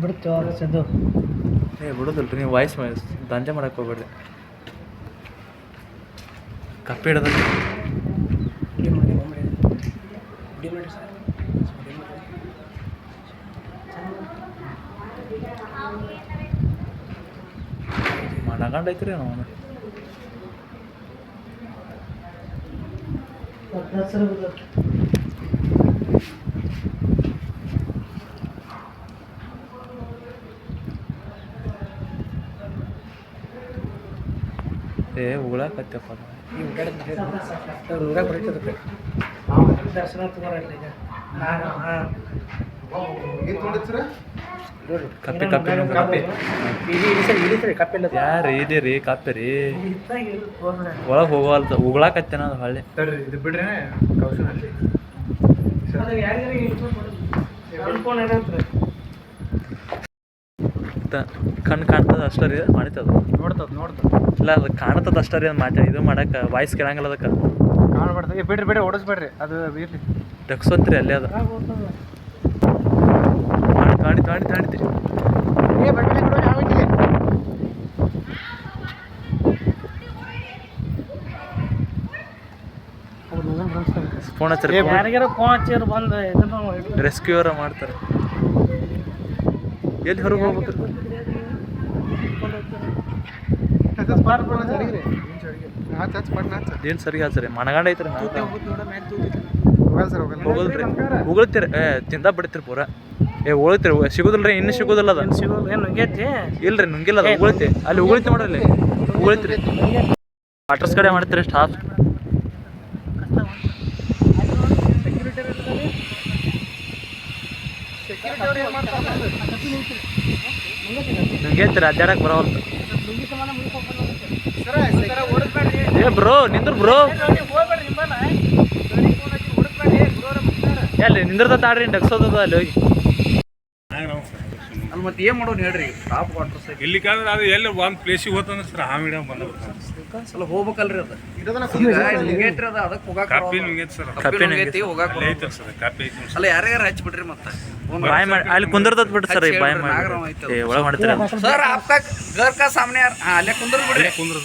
ಬಿಡ್ತು ಸಿದ್ದು. ಏ ಬಿಡೋದಿಲ್ರಿ ನೀವು ವಾಯ್ಸ್ ದಂಧೆ ಮಾಡಕ್ಕೆ ಹೋಗ್ಬೇಡ್ರಿ. ಕಪ್ಪೆ ಹಿಡ್ದ ಹುಡಿ ಮಾಡಿ ಮಾಡಿ ಹುಡಿ ಮಾಡಿ ಸರ್ ಹುಡಿ ಐತ್ರಿ ಏ ಉಳಾಕತ್ತಪ್ಪ ಈ ಉಡ್ಡಾಡಿದ್ರೆ ನೂರ ಬರೀತದಕ್ಕೆ ದರ್ಶನ ತಗೋರಲ್ಲ ಈಗ. ಹಾಂ ಕಪ್ಪೆ ಕಪ್ಪೆ ಕಪ್ಪೆ. ಯಾರು ಇದೆ ರೀ ಕಪ್ಪೆ. ಒಳಗೆ ಹೋಗವಲ್ತ ಉಗುಳಾಕತ್ತೇನ ಅದು ಹೊಳ್ಳಿ. ಇದು ಬಿಡ್ರಿ ಕೌಶಲ್ ಏನಾಗ್ತದೆ? ಕಣ್ಣು ಕಾಣ್ತದ ಅಷ್ಟ ರೀ ಮಾಡಿತದ? ನೋಡ್ತದ ನೋಡ್ತದ. ಇಲ್ಲ ಅದು ಕಾಣ್ತದ ಅಷ್ಟೇ ರೀ ಅದು ಮಾತಾಡಿ ಇದು ಮಾಡಕ್ಕೆ ವಾಯ್ಸ್ ಕೇಳಂಗಿಲ್ಲ ಅದಕ್ಕೆ. ಕಾಣ್ಬಾರ್ದು. ಏ ಬಿಡ್ರಿ ಬಿಡ್ರಿ ಓಡಿಸ್ಬೇಡ್ರಿ. ಅದು ಇರಲಿ. ಡಕ್ಸಂತ್ರಿ ಅಲ್ಲೇ ಅದು. ಮಾಡಿ ಮಾಡಿ ಮಾಡಿ ಏ ಬಟ್ಟೆ ಫೋನ್ ಹಚ್ಚರಿ ಯಾರಿಗಾರ ಫೋನ್ ಹಚ್ಚಿರ್ ಬಂದು ಇದನ್ನ ರೆಸ್ಕ್ಯೂರ ಮಾಡ್ತಾರೆ. ಎಲ್ಲಿ ಹೊರಗೆ ಹೋಗ್ಬೇಕು ಏನು ಸರಿ ಹಚ್ಚರಿ ಮನಗಂಡ ಐತ್ರಿ ಹೋಗಲ್ರಿ ಉಗುಳ್ತೀರಿ ಏ ತಿಂದ ಬಿಡ್ತೀರಿ ಪೂರ. ಏ ಉಗುಳ್ತೀರಿ ಸಿಗುದಿಲ್ರಿ ಇನ್ನು ಸಿಗುದಿಲ್ಲ ಅದು. ಇಲ್ರಿ ನುಂಗಿಲ್ಲ ಅದು. ಉಗುಳ್ತಿ ಅಲ್ಲಿ ಉಗುಳ್ತಿ ನೋಡ್ರಿ ಉಗುಳ್ತೀರಿ ವಾಟರ್ಸ್ ಕಡೆ ಮಾಡ್ತೀರಿ ಸ್ಟಾಫ್ ನುಂಗೈತ್ರಿ. ಅಡ್ಡಾಡಕ್ ಬರೋಲ್ತು ಏ ಬ್ರೋ ನಿಂದ್ರ ಬ್ರೋ. ಎಲ್ಲಿ ನಿಂದ್ರದ ತಾಡ್ರಿ ಡಗ್ಸೋದದ ಅಲ್ಲಿ ಹೋಗಿ. ಅಲ್ಲಿ ಮತ್ತೆ ಏನು ಮಾಡೋಣ ಹೇಳ್ರಿ ಟಾಪ್ ವಾಟರ್ ಇಲ್ಲಿ ಕಾದ್ರೆ ಅದು ಎಲ್ಲಿ ಒಂದು ಪ್ಲೇಸಿಗೆ ಹೋತಂದ್ರೆ ಸರ್ ಆ ಮೀಡಿಯಂ ಬಂದ ಅಲ್ಲ ಹೋಗ್ಬೇಕಲ್ರಿ ಅದು. ನುಂಗೈತ್ರಿ ಅದ ಅದಕ್ಕೆ ಹೋಗಾಕ ಕಾಪಿ ನುಂಗೈತಿ ಸರ್. ಕಾಫಿ ನುಂಗೈತಿ ಹೋಗಾಕ ಐತೆ ಸರ್ ಕಾಪಿ ಸರ್. ಅಲ್ಲ ಯಾರ್ಯಾರು ಹಚ್ಚಿ ಬಿಡ್ರಿ ಮತ್ತೆ? ಬಾಯ್ ಮಾಡಿ ಅಲ್ಲಿ ಕುಂದರ್ದತ್ ಬಿಡ್ರಿ ಸರ್ ಬಾಯ್ ಮಾಡಿ. ಒಳಗೆ ಮಾಡ್ತೀರ ಸರ್ ಆಪ್ಕಾಕ್ ಗರ್ಕ ಸಾಮನೆ ಅಲ್ಲೇ ಕುಂದ್ರ ಬಿಡ್ರಿ. ಕುಂದ್ರ